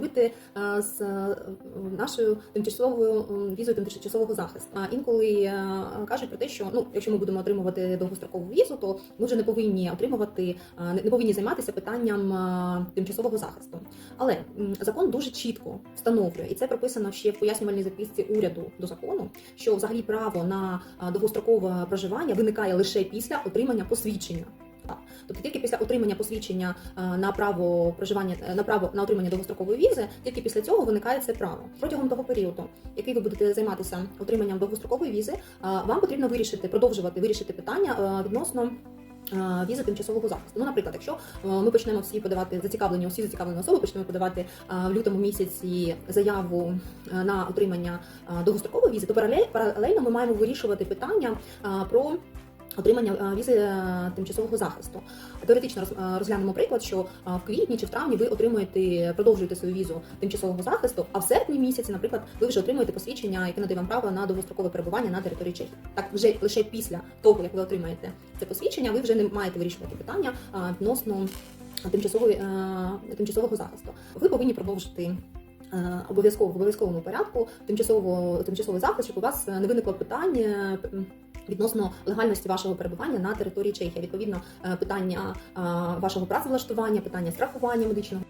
зробити е, з е, нашою тимчасовою візою тимчасового захисту. А інколи е, кажуть про те, що ну, якщо ми будемо отримувати довгострокову візу, то ми вже не повинні отримувати, не- повинні займатися питанням тимчасового захисту. Але закон дуже чітко встановлює, і це прописано ще в пояснювальній записці уряду до закону, що взагалі право на довгострокове проживання виникає лише після отримання посвідчення. Тобто тільки після отримання посвідчення е, на право проживання е, на право на отримання довгострокової візи, тільки після цього виникає це право. Протягом того періоду, який ви будете займатися отриманням довгострокової візи, е, вам потрібно вирішити, продовжувати вирішити питання відносно. Візи тимчасового захисту. Ну, наприклад, якщо ми почнемо всі подавати зацікавлені, всі зацікавлені особи почнемо подавати в лютому місяці заяву на отримання довгострокової візи, то паралельно ми маємо вирішувати питання про отримання е, візи е, тимчасового захисту. Теоретично е, розглянемо приклад, що в квітні чи в травні ви отримуєте, продовжуєте свою візу тимчасового захисту, а в серпні місяці, наприклад, ви вже отримуєте посвідчення, яке надає вам право на довгострокове перебування на території Чехії. Так, вже лише після того, як ви отримаєте це посвідчення, ви вже не маєте вирішувати питання відносно тимчасової тимчасового захисту. Ви повинні продовжити. Обов'язково в обов'язковому порядку тимчасово тимчасовий захист, щоб у вас не виникло питання відносно легальності вашого перебування на території Чехії. Відповідно, е, питання е, вашого працевлаштування, питання страхування медичного.